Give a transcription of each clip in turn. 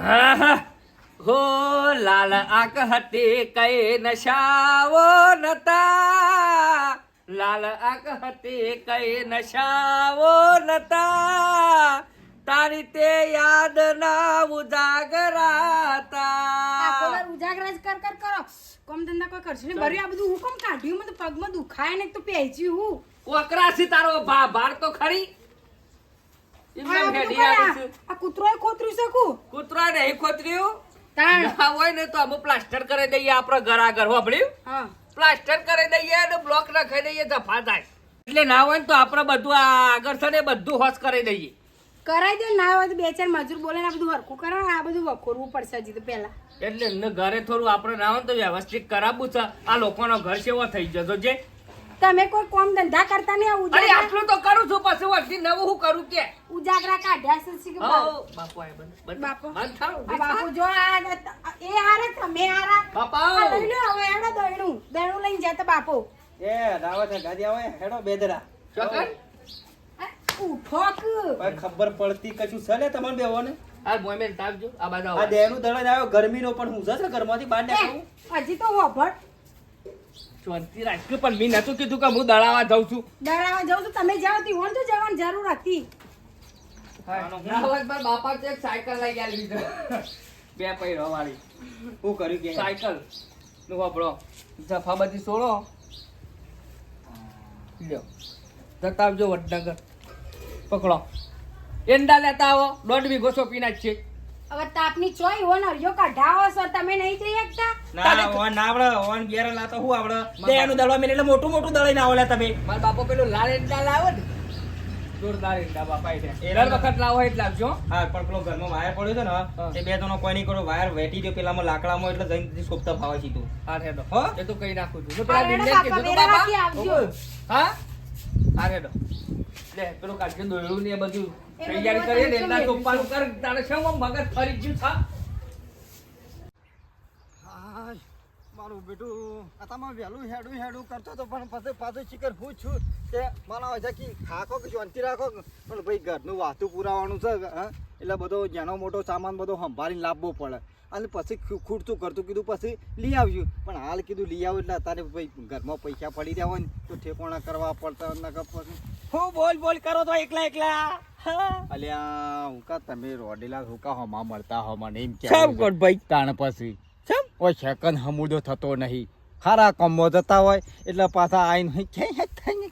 હો લાલ આંખ હતી કઈ નશાવો નતા. લાલ આંખ હતી કઈ નશાવો નતા. તારી તે યાદ ના ઉજાગરાતા ઉજાગરા જ કર કર કરો. કોમ ધંધા કોઈ કરશે ને ભર્યું આ બધું હું કોમ કાઢ્યું. મને પગમાં દુખાય ને તો પહેજ્યું હું. કોકરાસી તારો ભા ભાર તો ખરી. આ કૂતરોએ ખોતર્યું શકું કૂતરા નહીં ખોતર્યું? તાણ. હોય ને તો અમે પ્લાસ્ટર કરી દઈએ આપણા ઘર આગળ વાપર્યું પ્લાસ્ટર કરી દઈએ અને બ્લોક નાખી દઈએ દફા થાય એટલે ના હોય ને તો આપણે બધું આગળ છે ને બધું હોશ કરી દઈએ. કરાઈ દે ના હોય તો બે ચાર મજૂર બોલે ને આ બધું હરખું કરો ને આ બધું વખોરવું પડશે હજી તો પહેલા. એટલે ઘરે થોડું આપણે ના હોય તો વ્યવસ્થિત કરાવવું છે. આ લોકોનો ઘર કેવો થઈ જતો છે. તમે કોઈ કોમ ધંધા કરતા નહીં આવું અરે આટલું તો કરું છું પછી વર્ષથી નવું હું કરું કે? ઉજાગરા કાઢ્યા છે શી બાપુ. આય બંધ, બાપુ. બાપુ જો આ એ આરે તમે આરા બાપા. લઈ લો હવે હેડો દયણું દયણું લઈને જતા બાપુ. એ દાવત હે ગાદી આવે હેડો બેદરા. ચોકર ઉઠોક ભાઈ ખબર પડતી કશું છે ને તમારે બેવાને આ મોમેન્ટ તાપજો આ બાજુ આ દેનું દળન આવ્યો ગરમીનો પણ હું છે ઘરમાંથી બહાર નીકળું. હજી તો હોભળ. શાંતિ રાખ પણ મેં નતું કીધું કે હું દળાવા જાઉં છું. દળાવા જાઉં તો તમે જાઓ તી હોણ તો જવાની જરૂર હતી. બાપા તો એક સાયકલ લઈ ગયા લીધો. બે પૈરો વાળી હું કર્યું કે? સાયકલ. નું વાપરો. જફા બધી સોળો લ્યો. જતા આવજો વડનગર. પકડો. એંડા લેતા આવો. દોઢ વીઘો સોંપી નાખીએ હવે તાપની ચોય હોન હરિયો કઢાવો છો તમે નહીં જઈ શકતા? ના ઓન ના આવડે ઓન બિયારા લાતો હું આવડે? એનું દળવા મેં એટલે મોટું મોટું દળીને ના લે તમે. મારા બાપો પેલું લાલ એંડા લાવો ને. જોરદાર એંડા બાપા એટલે એ દર વખત લાવો એટલે લાવજો હા. પણ પેલો ઘરમાં વાયર પડ્યો છે ને એ બે તનો કોઈ નહીં કરો વાયર વેટી દો પેલામાં લાકડામાં એટલે જઈને સોપતા ફાવે સીધું હા હેડો. હો? એ તો કઈ નાખું છું. હા, પેલા બાપા, કીધું બાપા? હા? હા રેડો લે પેલો કાઢજો દોયડું ને બધું તૈયારી કરીએ ને એટલા ચોપ્પાનું કર તારે શું આમ મગજ ફરી ગયું થા? મારું બેટું આતામાં વહેલું હેડું હેડું કરતો તો પણ પછી પાછું શિખર હું છું કે મને હોય છે કે ખાખો કે શાંતિ રાખો પણ ભાઈ ઘરનું વાતું પુરાવાનું છે હા? એટલે બધો જેનો મોટો સામાન બધો સંભાળીને લાવવો પડે. અને પછી ખૂટતું કરતું કીધું પછી લઈ આવજો. પણ હાલ કીધું લઈ આવ્યું એટલે અત્યારે ભાઈ ઘરમાં પૈસા પડી રહ્યા હોય ને તો ઠેકોણા કરવા પડતા નકર પછી. હું બોલ બોલ કરો તો એકલા એકલા. અલ્યા હું કા તમે રોડેલા હું કા હમા મળતા હો મને એમ સબ કોટ ભાઈ? તાણ પછી. ઓય સેકન્ડ હમુડો થતો નહીં. ખારા કમો જતા હોય એટલે પાછા આઈને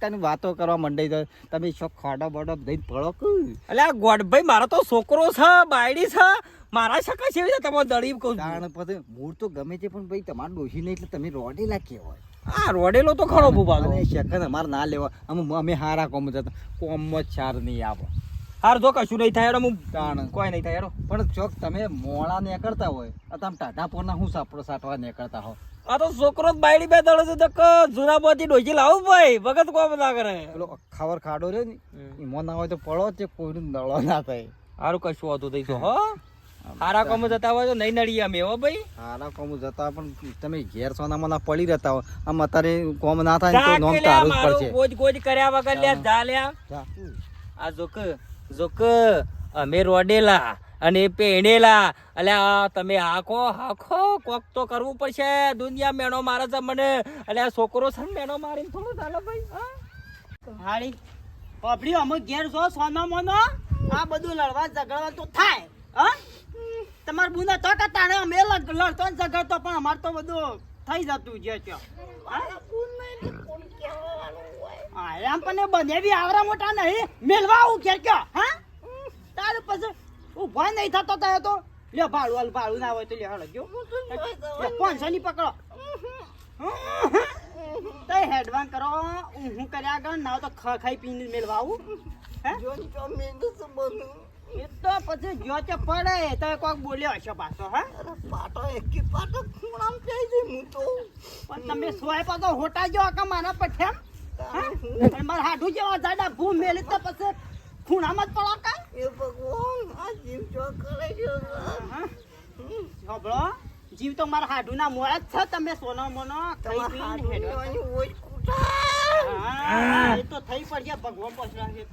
તને વાતો કરવા મંડાઈ જાય તમે છો ખાડા બાડા દઈને પડો કે? આ ગોડભાઈ મારો તો છોકરો છે બાયડી છે. મારા શકા છે એવી રીતે તમે દળી કહું કારણ પછી મૂળ તો ગમે છે પણ ભાઈ તમારે ડોસી નહીં એટલે તમે રોડેલા કહેવાય. આ રોડેલો તો ખરો અને સેકન્ડ અમારે ના લેવા. અમે અમે હારા કોમ જતા કોમ જ ચાર નહીં આવો હાર જો કશું નહીં થાય હું તાણ. કોઈ નહીં થાય પણ ચોક તમે મોળા નીકળતા હોય આ તમે ટાટા પોરના હું સાપડો સાટવા નીકળતા હો? આ તો છોકરો બાયડી બે દળો છે તો જૂના બધી ડોસી લાવું ભાઈ. ભગત કોમ ના કરે. પેલો ખાવર ખાડો રે ને એમાં ના હોય તો પડો છે કોઈનું દળો ના થાય. હારું કશું હોતું થઈ તો હો. હારા કોમ જતા હોય તો નહીં નડીએ અમે હો ભાઈ. હારા કોમ જતા પણ તમે ઘેર સોનામાં પડી રહેતા હો આમ અત્યારે કોમ ના થાય તો નોમ તારું જ પડશે. ગોજ ગોજ કર્યા વગર લે જા લ્યા. આ જોક જોક અમે રોડેલા અને પેણેલા. અલ્યા તમે હાકો હાખો કોક તો કરવું પડશે. દુનિયા મેણો મારે છે મને. અલ્યા છોકરો છે ને મેણો મારીને થોડું ચાલે ભાઈ હા. હાડી પબડી અમે ઘેર જો સોના મોનો આ બધું લડવા ઝઘડવા તો થાય હા? તમાર બુના તો કે ને અમે લડ- લડતો ને ઝઘડતો પણ અમાર તો બધું થઈ જતું છે ત્યાં. હા? એમ પણ એ બને બી આવરા મોટા નહીં. મેલવા આવું ઘેર કયો હા? તારે પછી ઊભા નહીં થતો તો તો. લે ભાડું હાલ ભાડું ના હોય તો લે હાલો ગયો પાંચસો ની. પકડો. તો હેડવાન કરો હું કર્યા આગળ ના તો ખ ખાઈ પીને મેળવા આવું. હે? એ તો પછી જો તે પડે તો કોક બોલ્યો હશે પાછો હા? પણ તમે સોય પાછો હોટા જો કે મારા પઠ્યામ હા? મારા હાડું જેવા જાડા ભૂ મેલી તો પછી ખૂણામાં જ પડો કા? હા? સાંભળો જીવ તો મારા હાડું ના મોડા જ છે તમે સોનો મોનો ખાઈ પીને હેડો. હા, એ તો થઈ પડ્યા ભગવાન પછી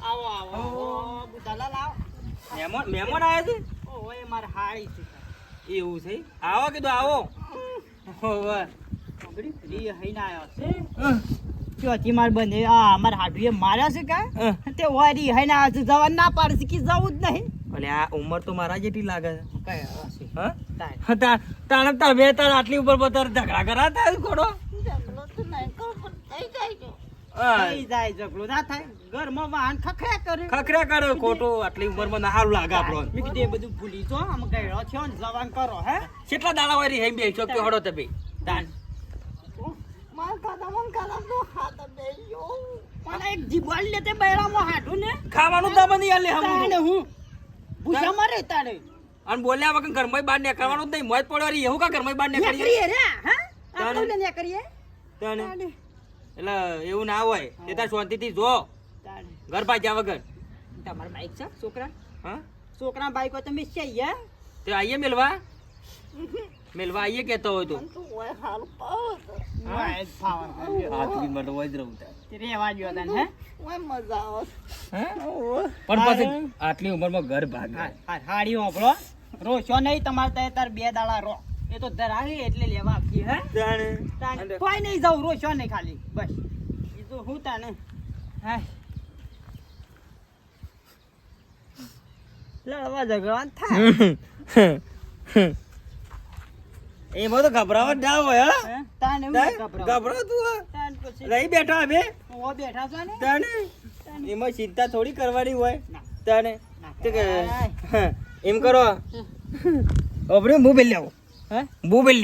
આવો આવો. આવો. આવો મહેમાન મહેમાન આવ્યા છે? ઓ એ મારે હાળી છે. એવું છે? આવો કીધું આવો. રી હઈને આવ્યો છે. ચોથી માર બને આ માર હાડુએ માર્યા છે કા તે ઓય રી હઈને આયો છે જવાનું ના પાડશે કે જવું જ નહીં. અલે આ ઉંમર તો મારા જેટલી લાગે છે. હા? તાણે તમે તાર આટલી ઉપર બતાર ઝઘડા કરાતા ખોડો હા, થઈ જાય ઝઘડો. ના થાય. ઘરમાં વાહન ખખડ્યા કરે. ખખરા કરે ખોટો. આટલી ઉંમરમાં ના સારું લાગે આપણો. મેં કીધું એ બધું ભૂલી જો. આમ ગયડો થયો ને? જવાન કરો હે? કેટલા દાડા વાળી હેમ બે છો? કે હડો તમે. તાન મને એક જીબાલ લેતે બૈરામાં હાડું ને. ખાવાનું તો બંધ યાર લે તાણે હમ હું ભૂસા મરે અને બોલ્યા વગર ઘરમાં બહાર નીકળવાનું જ નહીં. મોજ પડવાની. એવું કા ઘરમાં બહાર નીકળીએ રે હા? આપણે તાને એટલે એવું ના હોય. તે તાર શાંતિથી જો. ઘર પાછા વગર. તમારા બાઈક છે છોકરા? હા? છોકરા બાઈક હોય તમે છે અહીંયા તે આઈએ મેલવા? મેલવા આઈએ કેતો હોય તો. આટલી ઉંમરમાં ઘર ભાગે. હાડી રોશો નહીં તમારે ત્યાં તાર બે દાડા રો. એ તો ધરાવી એટલે લેવા આપી હે? તાણે. તાને કોઈ નહીં જાઉં રોશો નહીં ખાલી બસ. એ તો હું તાને હા? લડવા ઝઘડવા થાય. એમાં તો ગભરાવટ ના હોય? તાને તાને પછી રહી બેઠા અમે બેઠા છો ને? તાણે. એમાં ચિંતા થોડી કરવાની હોય. તને તે. એમ કરો. અભરે હું બેલ આવું. હે?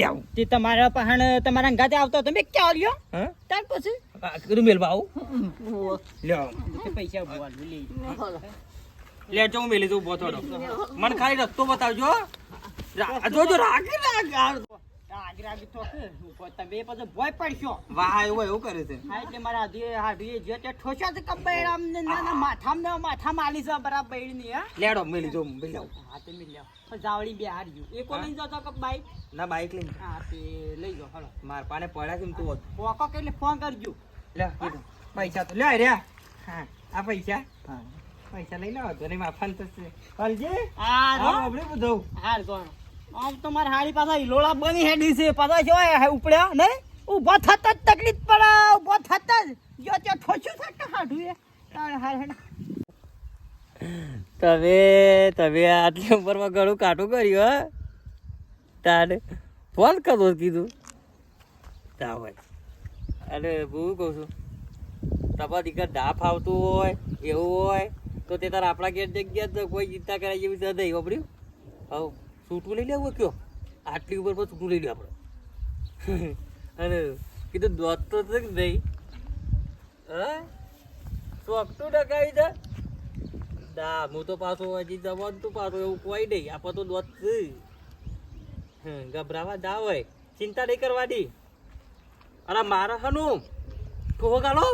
લાવું તે તમારા પહાણ તમારા ગાતે આવતો તમે ક્યાં હા? ત્યાર પછી? રૂમેલ ભાવ લ્યો પૈસા બોલ લે. લે જો મેલે જો દઉં ઊભો થોડો. મને ખાલી રસ્તો બતાવજો જોજો રાગે રાગ. રાગ રાગ તો કે તમે પછી ભોય પડશો. વાહ એવું એવું કરે છે. હા એટલે મારા હાથી હાથી જે તે ઠોસ્યા છે કબૈરામ ને ના ના માથામ ને માથા માલી છે બરાબર બૈડી હા. લેડો મેલી જો મેલી આવું હા તે મિલ જાવ જાવડી બે હારજો એ કોઈ લઈ જતો કબ બાઈક. ના બાઈક લઈને. હા તે લઈ જાઓ હલો. માર પાને પડ્યા છે તું પોકો કે એટલે ફોન કરજો. લે પૈસા તો લે રે. હા. આ પૈસા? પૈસા લઈ લો તો નહીં માફાન હા. હા આપણે બધું. હાર તો આમ તો મારા હાડી પાછા હિલોળા બની હેડી છે. પાછા જો ઉપડ્યા, નહીં? ઊભો થતા જ તકલીફ પડે, ઊભો થતા જ. જો ત્યાં ઠોસ્યું છે કે હાડું એ? તારે તમે તમે આટલી ઉંમરમાં ઘણું કાટું કર્યું, હા? તાને ફોન કરો કીધું. તા હોય. અરે હું કહું છું, તમારા દીકરા ડાફ આવતું હોય, એવું હોય, તો તે તારા આપણા ઘેર જગ્યા કોઈ ચિંતા કરાય જેવી છે નહીં વાપર્યું હવ છૂટું લઈ લેવું કયો? આટલી ઉપર પર છૂટું લઈ લે આપણે. અને કીધું દોત તો નહીં? હા? ચોકટું ડકાવી છે? ના, હું તો પાછો હજી જવાનું તો પાછો એવું કોઈ નહીં. આપણે તો દોત ગભરાવા ના હોય. ચિંતા નહીં કરવાની. અરે મારા હનું. ઠોહો ગાલો.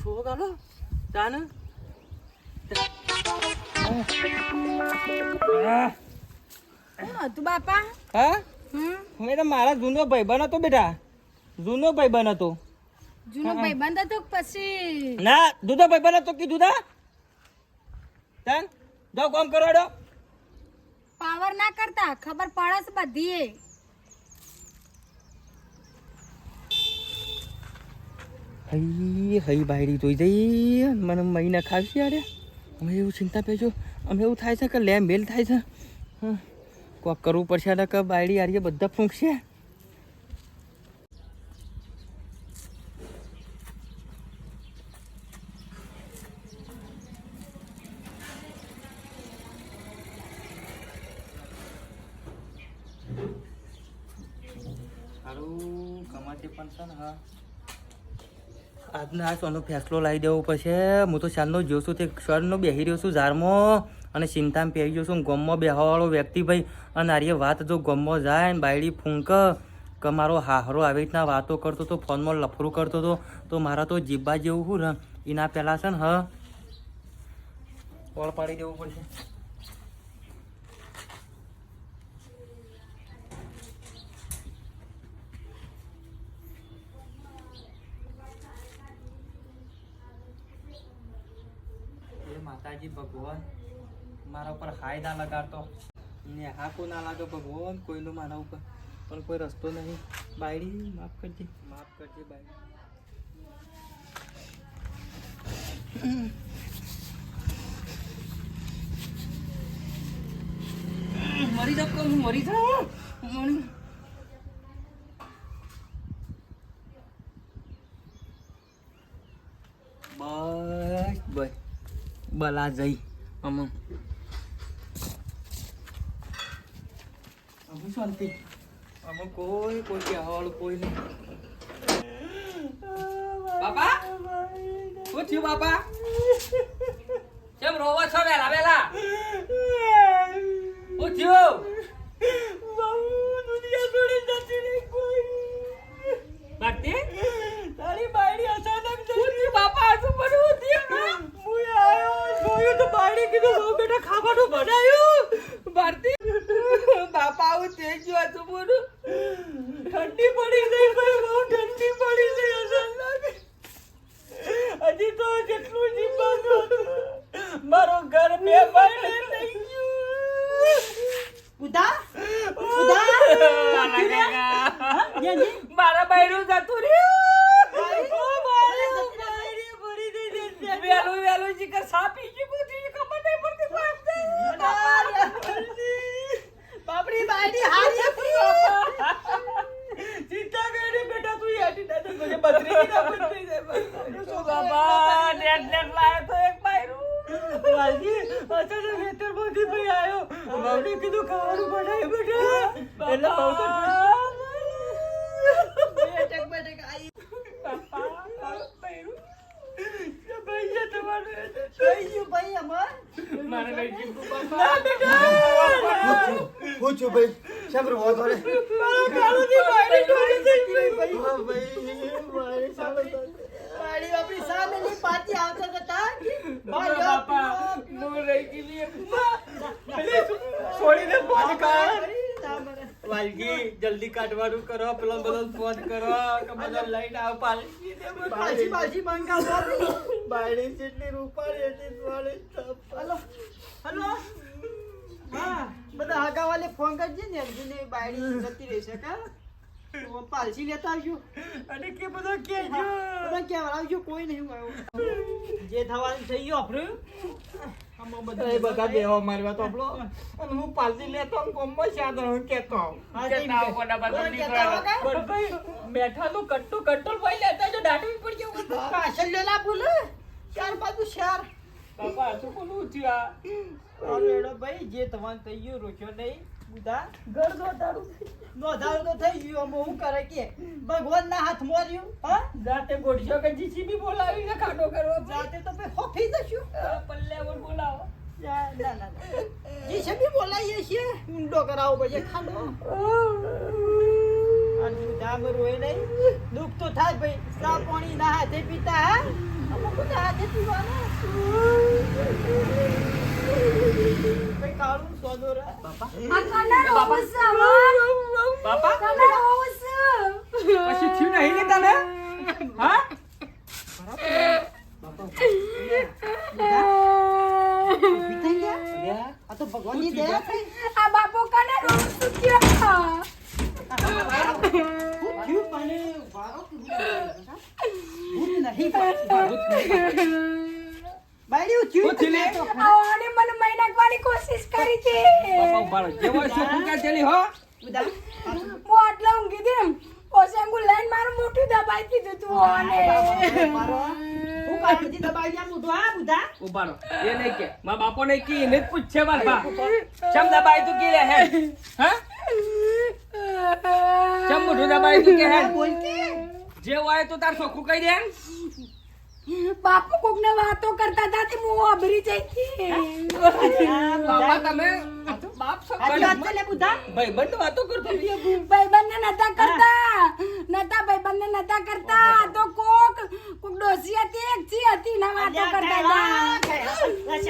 ઠોહો ગાલો. તાને. હતું બાપા? હા? હમ? મેં તો મારા જૂનો ભાઈબંધ હતો બેટા. જૂનો ભાઈબંધ હતો. જૂનો ભાઈબંધ હતો પછી? ના જૂનો ભાઈબંધ હતો કીધું ના. તન જો કોમ કરોડો પાવર ના કરતા ખબર પડે છે બધી હઈ હઈ બાયરી જોઈ જઈ મને મહિના ખાવશે યાર. અમે એવું ચિંતા પેજો અમે એવું થાય છે કે લે મેલ થાય છે. હં. કોક કરવું પડશે ને કે બાયડી આરીએ બધા ફૂંકશે. સારું કમાતી પણ છે ને હા. આજનો આ સોનો ફેસલો લાવી દેવો પડશે. હું તો ચાલનો જોઉં છું તે ક્ષણનો બેસી રહ્યો છું ઝારમાં અને ચિંતામાં પહેરી ગયો છું ગમમાં બેહવાવાળો વ્યક્તિ ભાઈ. અને આર્ય વાત જો ગમમાં જાય ને બાયડી ફૂંક કે મારો હાહરો આવી રીતના વાતો કરતો હતો ફોનમાં લફરું કરતો હતો તો મારા તો જીબ્બા જેવું હું ને એના પહેલાં છે ને, હ? ઓળ પાડી દેવું પડશે. માતાજી ભગવાન, મારા ઉપર હાયદા લગાડતો. ને હાકો ના લાગે ભગવાન કોઈનું મારા ઉપર. પણ કોઈ રસ્તો નહીં. બાયડી માફ કરજે. માફ કરજે બાયડી. મરી જાવ હું મરી જાઉં. મરી. બસ બસ. બલા જઈ. અમમ અમુ શાંતિ. અમુ કોઈ કોઈ કહેવાવાળું કોઈ નહીં. બાપા? શું થયું બાપા? કેમ રોવો છો વેલા વેલા શું થયું ભારતી તારી બાયડી અચાનક શું થયું બાપા શું બનવું થયું હું આયો જોયું તો બાયડી કીધું બહુ બેટા ખાવાનું બનાવ્યું ભારતી બાપા આવું થઈ ગયું હતું બોલું ઠંડી પડી ગઈ ભાઈ બહુ ઠંડી પડી ગઈ અચાનક હજી તો જેટલું જીવવાનું હતું મારો ઘર બે બાયડે થઈ ગયું ઉદા ઉદા મારા બૈરું જતું રહ્યું. વેલું વેલું જીકર સાપી ગયું બધી ખબર નહીં પડતી બાપ બાપડી બાયડી હારી ચિંતા કરી બેટા તું ના તો મને બદરી ના બદરી જાય બાબા નેટ નેટ લાયો તો વાલજી અચાનક ખેતરમાંથી ભાઈ આવ્યો બાપડી કીધું ખાવાનું બનાય બેટા એટલે બહુ તો બેટક બેટક થઈ ગયું ભાઈ અમાર મારે લઈ ગયું ના બેટા હું છું ભાઈ શેમ રોવો છો રે ભાઈ હા ભાઈ સામે ની પાતી આપણી આવતા હતા બાપા હું રહી ગઈ છોડીને ફોન કર. વાલજી જલ્દી કાઢવાનું કરો પેલો બધો ફોન કરો કે બધા લઈને આવ પાલકી દે બધું. પાછી પાછી મંગાવો. બાયડી જેટલી રૂપાળી હતી વાળી હલો હલો. હા બધા હગાવાલે ફોન કરજે ને અર્જુને બાયડી જતી રહેશે કા? તો પાલસી લેતા આવજો. અને કે બધો કેજો બધા કે આવજો કોઈ નહીં આવ્યો જે થવાનું થઈ ગયો આપણું. એ બધા બેહો મારી વાત સાંભળો. અને હું પાલતી લેતો આમ કહેતો આમ. હા, કે તે ના બે- કોના બધા બધા નીકળ્યા. કહેતા હોય પણ ભાઈ, મેઠાનું કટ્ટું કંટ્રોલ ભાઈ લેતા જો દાઢી પડી ગયું પાછળ લેલા બોલે ચાર બાજુ ચાર બાપા, શું બોલું થયું આ? રેડો ભાઈ જે તમારે થઈ ગયું રોક્યો નહીં. બુધા ઘર નોંધારું નોંધારું તો થઈ ગયું અમે કરે કે? ભગવાનના હાથમાં રહ્યું હા? જાતે ગોઠિયો કે જીસીબી બોલાવીને ખાટો કરવો જાતે તો ભાઈ હોફી પલ્લે બોલાવો. ના ના ના બી બોલાવીએ છીએ. ઊંડો કરાવો પછી ખાડો. નહીં. દુઃખ તો થાય ભાઈ. સા પાણી ના હાથે પીતા હા? અમુક હાથે પીવાના. કાળું સોનો રા. બાપા. બાપા. પછી થયું નહીં ને તને? હા? આ તો ભગવાનની દયા થઈ. આ બાપો કલર હોવું છે ક્યાં? પણ વારો નહીં. બાયડી લે? મને કોશિશ કરી બાપા જેવો ચલી હો? આટલા ઊંઘી હતી ને પછી હું મારું મોઢું દબાઈ દીધું તું હું દબાઈ જા આ એ નહીં કે. બાપો એને જ પૂછશે ચમ દબાઈ તું કે લે હે? હા? ચમ મોઢું દબાઈ તું કે હે? બોલ જે હોય તો તાર સોખું કહી દે બાપુ કોક ને વાતો કરતા હતા તે હું અભરી જઈ હતી બાપા તમે બાપ છો વાત છે બુધા ભાઈ બંધ વાતો કરતો ભાઈ બંધ નતા કરતા. નતા ભાઈ બંધ નતા કરતા. તો કોક કોક ડોસી હતી એક ચી હતી ના વાતો કરતા હતા.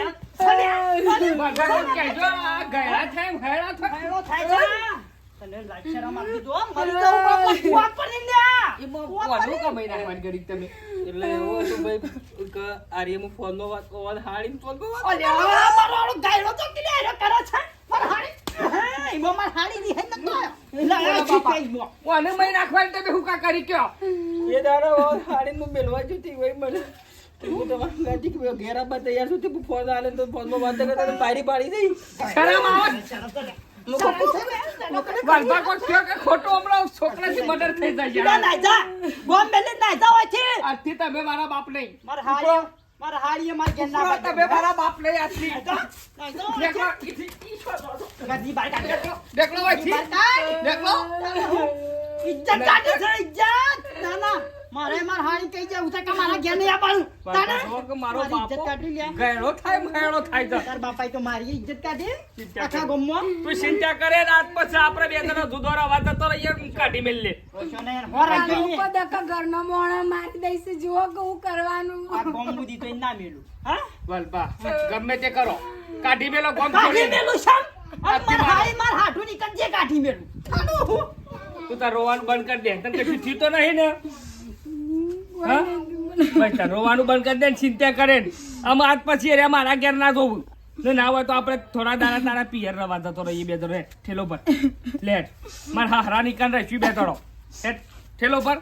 ગયડા થાય હેડા થાય. તને લાક્ષરમ આપી દો મરી જાઉં બાપા કુવા પર ને લ્યા એમાં કમાઈ નાખવાની ઘડીક તમે. એટલે એવું હતું ભાઈ કે આર્યમાં ફોનનો વાત અવાજ હાડીને ફોનમાં વાત અલ્યા મારો આળો ગાયડો તો કિલે હેરો કરો છે? પર હાડી નહીં મો માર હાડી ની હે નતો લાયા છી કઈ કોને મહી નાખવાની તમે હું કરી કયો? એ દાડો હાડી હું મેલવા જતી હોય મને. હું તમારું ગાડી કે ઘેર આવવા તૈયાર છું તે ફોન આલે તો ફોનમાં વાત કરતા તો પાડી પાડી દઈ શરમ આવે? ખોટો હમણાં થઈ જાય જા હોય છે આજથી તમે મારા બાપ નહીં માર બાપ નહીં દેખલો. ઇજ્જત કાઢી છે ઇજ્જત! ના ના મારે માર હાડી કહી જાય ઉતા કે મારા ઘેર નહીં આવવાનું? તારે? કે મારો બાપ ઇજ્જત કાઢી લે. ગયડો થાય મહેડો થાય તો. તાર બાપાએ તો મારી ઇજ્જત કાઢી. આખા કરે. તું ચિંતા કરે રાત પછી આપણે બે જણા દૂધોરા વાત તો રહીએ કાઢી મેલ લે. ઓછો ને યાર, હોરા આ જોઈએ. લોકો ઘરનો મોણો મારી દઈશ જો કે હું કરવાનું. આ ગોમ દી તો ના મેલું. હા? વલભા ગમે તે કરો. કાઢી મેલો ગમ કાઢી મેલું શામ અને હાઈ માર હાઠું નીકળ જે નીકળજે કાઢી મેલું. આનું હું? તું તાર રોવાનું બંધ કરી દે. તને કશું થયું તો નહીં ને? હા? રોવાનું બંધ કરી દે ને ચિંતા કરે ને. આમ આજ પછી અરે મારા ઘેર ના જોવું. ને ના હોય તો આપણે થોડા દાડા તારા પિયર રવા જતો રહીએ બે જણ. ઠેલો પર. લેટ મારા હારા નિકાલ રહીશું બે તળો ઠેલો પર.